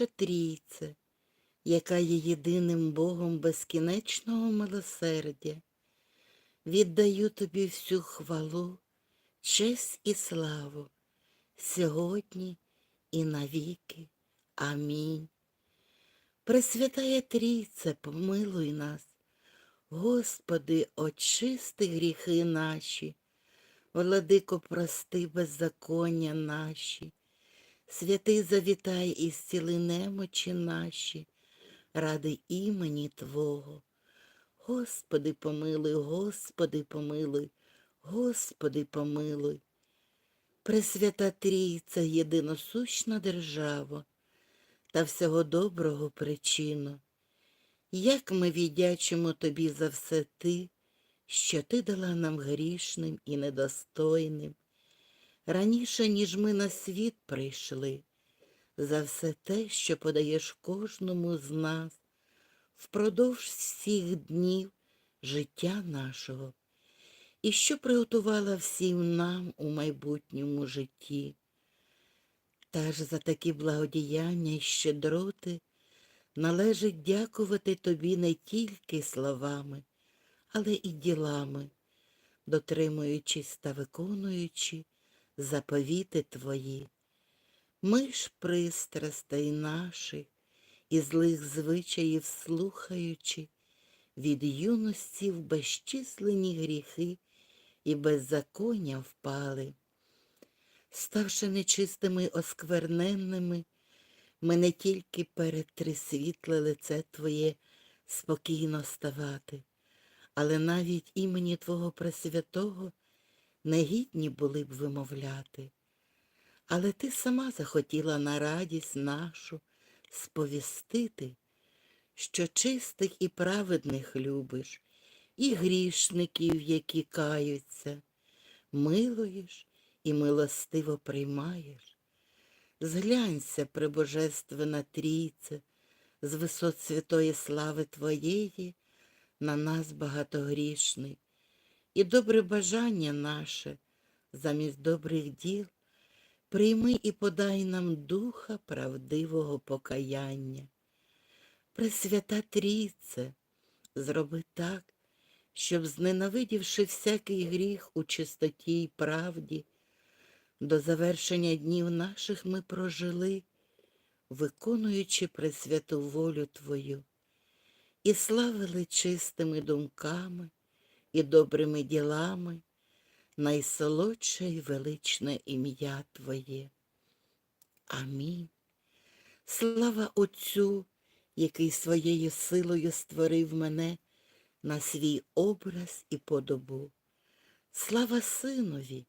трійце, яка є єдиним Богом безкінечного милосердя, віддаю тобі всю хвалу, честь і славу сьогодні і навіки. Амінь. Пресвятая Трійце, помилуй нас, Господи, очисти гріхи наші, Владико, прости беззаконня наші, святий завітай і зціли немочі наші, ради імені Твого. Господи, помилуй, Господи, помилуй, Господи, помилуй. Пресвята Трійця, єдиносущна держава та всього доброго причина. Як ми віддячимо тобі за все ти, що ти дала нам грішним і недостойним, раніше, ніж ми на світ прийшли, за все те, що подаєш кожному з нас впродовж всіх днів життя нашого, і що приготувала всім нам у майбутньому житті. Та ж за такі благодіяння й щедроти належить дякувати тобі не тільки словами, але і ділами, дотримуючись та виконуючи заповіти твої. Ми ж пристрастей наших і злих звичаїв слухаючи, від юності в безчислені гріхи і беззаконня впали. Ставши нечистими оскверненними, ми не тільки перед трисвітле лице Твоє спокійно ставати, але навіть імені Твого Пресвятого негідні були б вимовляти. Але ти сама захотіла на радість нашу сповістити, що чистих і праведних любиш, і грішників, які каються, милуєш і милостиво приймаєш. Зглянься, пребожественна трійце, з висот святої слави Твоєї на нас багатогрішний, і добре бажання наше замість добрих діл прийми і подай нам духа правдивого покаяння. Пресвята Трійце, зроби так, щоб, зненавидівши всякий гріх у чистоті й правді, до завершення днів наших ми прожили, виконуючи пресвяту волю Твою, і славили чистими думками і добрими ділами найсолодше й величне ім'я Твоє. Амінь. Слава Отцю, який своєю силою створив мене на свій образ і подобу. Слава Синові,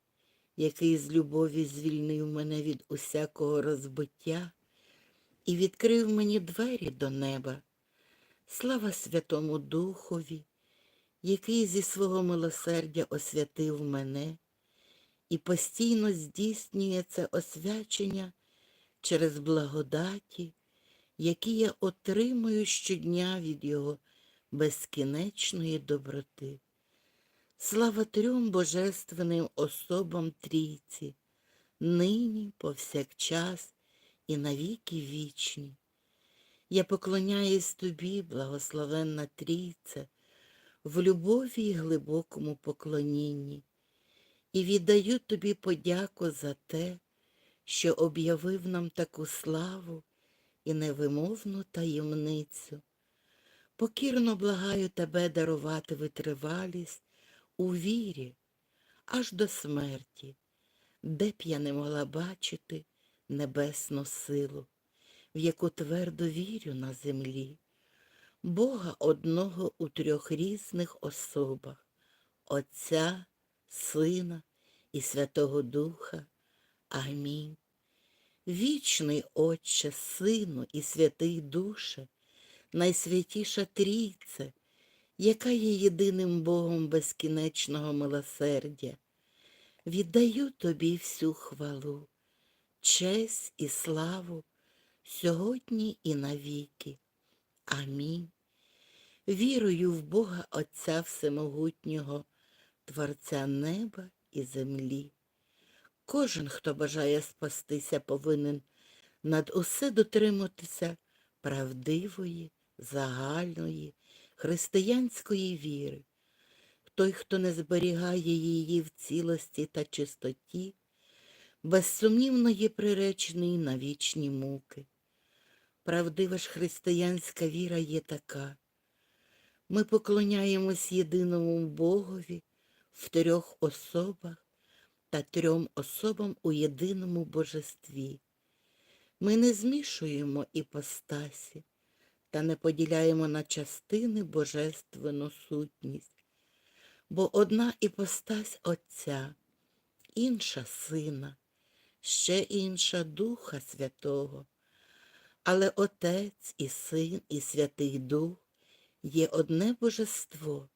який з любові звільнив мене від усякого розбиття і відкрив мені двері до неба. Слава Святому Духові, який зі свого милосердя освятив мене і постійно здійснює це освячення через благодаті, які я отримую щодня від Його безкінечної доброти. Слава трьом божественним особам трійці, нині, повсякчас і навіки вічні. Я поклоняюсь тобі, благословенна трійце, в любові й глибокому поклонінні, і віддаю тобі подяку за те, що об'явив нам таку славу і невимовну таємницю. Покірно благаю тебе дарувати витривалість у вірі аж до смерті, де б я не могла бачити небесну силу, в яку твердо вірю на землі, Бога одного у трьох різних особах, Отця, Сина і Святого Духа. Амінь. Вічний Отче, Сину і Святий Душе, найсвятіша Трійце, яка є єдиним Богом безкінечного милосердя, віддаю тобі всю хвалу, честь і славу сьогодні і навіки. Амінь. Вірую в Бога Отця Всемогутнього, Творця неба і землі. Кожен, хто бажає спастися, повинен над усе дотриматися правдивої, загальної, християнської віри. Той, хто не зберігає її в цілості та чистоті, безсумнівно є приречений на вічні муки. Правдива ж християнська віра є така. Ми поклоняємось єдиному Богові в трьох особах та трьом особам у єдиному божестві. Ми не змішуємо іпостасі та не поділяємо на частини божественну сутність, бо одна іпостась Отця, інша Сина, ще інша Духа Святого. Але Отець і Син, і Святий Дух є одне божество,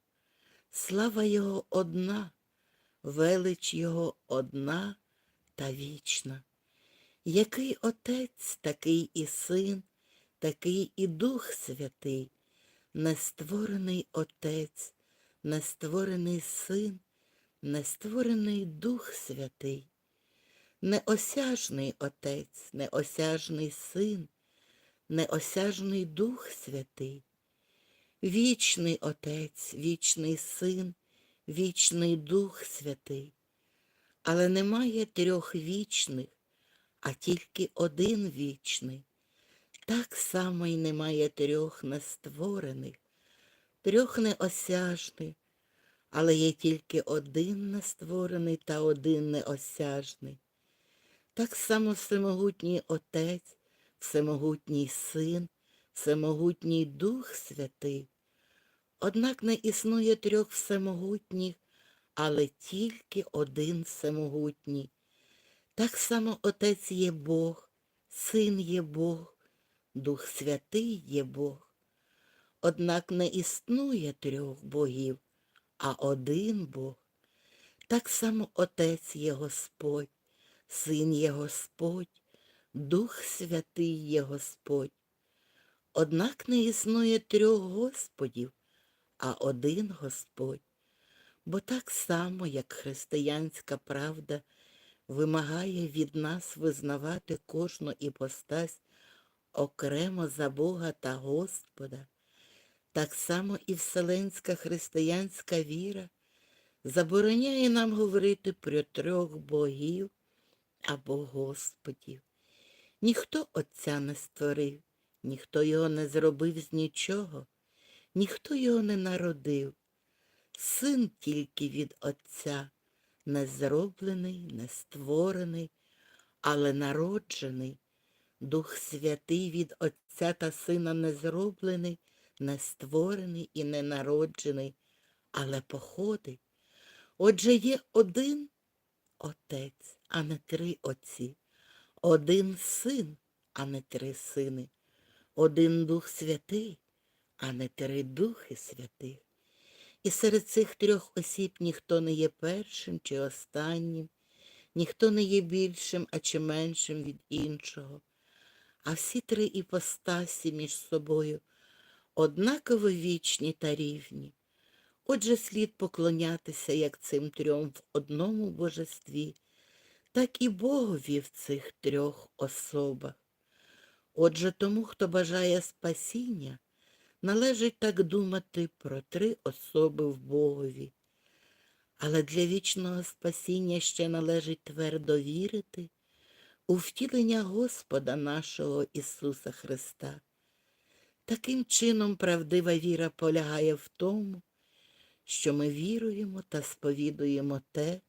слава Його одна, велич Його одна та вічна. Який Отець, такий і Син, такий і Дух Святий, нестворений Отець, нестворений Син, нестворений Дух Святий, неосяжний Отець, неосяжний Син, неосяжний Дух Святий, вічний Отець, вічний Син, вічний Дух Святий. Але немає трьох вічних, а тільки один вічний. Так само й немає трьох нестворених, трьох неосяжних, але є тільки один нестворений та один неосяжний. Так само всемогутній Отець, всемогутній Син, всемогутній Дух Святий. Однак не існує трьох всемогутніх, але тільки один всемогутній. Так само Отець є Бог, Син є Бог, Дух Святий є Бог. Однак не існує трьох богів, а один Бог. Так само Отець є Господь, Син є Господь, Дух Святий є Господь. Однак не існує трьох Господів, а один Господь. Бо так само, як християнська правда вимагає від нас визнавати кожну іпостась окремо за Бога та Господа, так само і вселенська християнська віра забороняє нам говорити про трьох богів або Господів. Ніхто Отця не створив, ніхто його не зробив з нічого, ніхто його не народив. Син тільки від Отця, не зроблений, не створений, але народжений. Дух Святий від Отця та Сина не зроблений, не створений і не народжений, але походить. Отже, є один Отець, а не три Отці, один Син, а не три сини, один Дух Святий, а не три Духи Святих. І серед цих трьох осіб ніхто не є першим чи останнім, ніхто не є більшим, а чи меншим від іншого, а всі три іпостасі між собою однаково вічні та рівні. Отже, слід поклонятися як цим трьом в одному божестві, так і Богові в цих трьох особах. Отже, тому, хто бажає спасіння, належить так думати про три особи в Богові. Але для вічного спасіння ще належить твердо вірити у втілення Господа нашого Ісуса Христа. Таким чином правдива віра полягає в тому, що ми віруємо та сповідуємо те,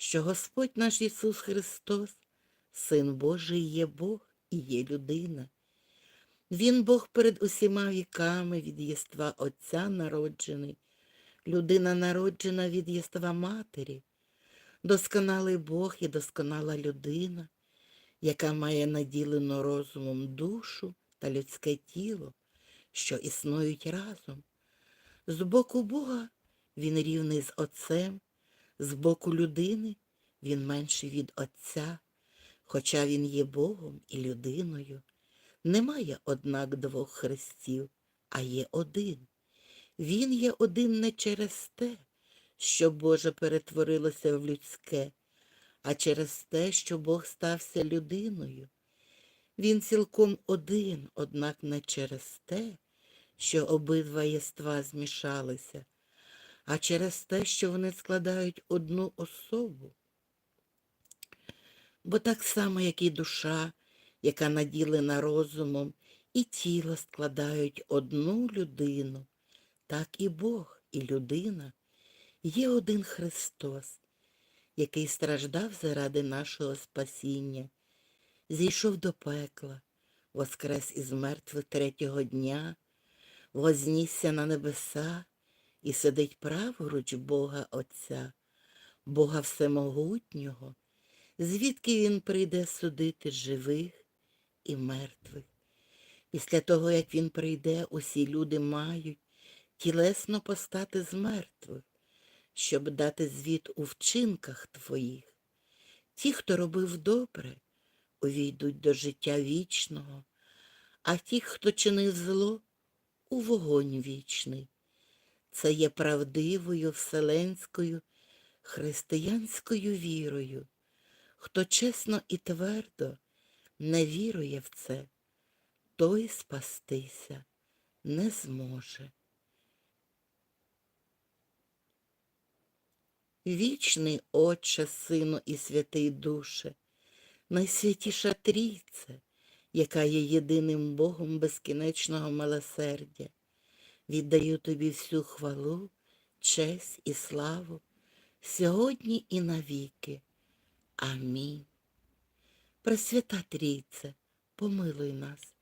що Господь наш Ісус Христос, Син Божий є Бог і є людина. Він Бог перед усіма віками від єства Отця народжений, людина народжена від єства Матері, досконалий Бог і досконала людина, яка має наділену розумом душу та людське тіло, що існують разом. З боку Бога він рівний з Отцем, з боку людини він менший від Отця, хоча він є Богом і людиною. Немає, однак, двох хрестів, а є один. Він є один не через те, що Боже перетворилося в людське, а через те, що Бог стався людиною. Він цілком один, однак не через те, що обидва єства змішалися, а через те, що вони складають одну особу. Бо так само, як і душа, яка наділена розумом, і тіло складають одну людину, так і Бог, і людина є один Христос, який страждав заради нашого спасіння, зійшов до пекла, воскрес із мертвих третього дня, вознісся на небеса і сидить праворуч Бога Отця, Бога Всемогутнього, звідки Він прийде судити живих і мертвих. Після того, як він прийде, усі люди мають тілесно постати з мертвих, щоб дати звіт у вчинках твоїх. Ті, хто робив добре, увійдуть до життя вічного, а ті, хто чинив зло, у вогонь вічний. Це є правдивою вселенською християнською вірою. Хто чесно і твердо не вірує в це, той спастися не зможе. Вічний Отче, Сину і Святий Душе, найсвятіша Трійце, яка є єдиним Богом безкінечного милосердя, віддаю тобі всю хвалу, честь і славу сьогодні і навіки. Амінь. Пресвята Трійце, помилуй нас.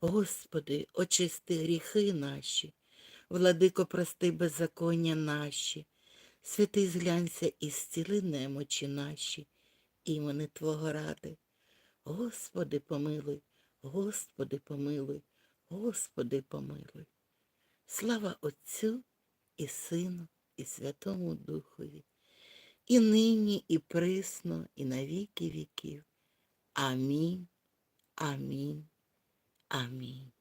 Господи, очисти гріхи наші, владико, прости беззаконня наші, святий зглянься і зціли немочі наші, імени Твого ради. Господи, помилуй, Господи, помилуй, Господи, помилуй. Слава Отцю і Сину, і Святому Духові, і нині, і присно, і на віки віків. Амінь, амінь, амінь.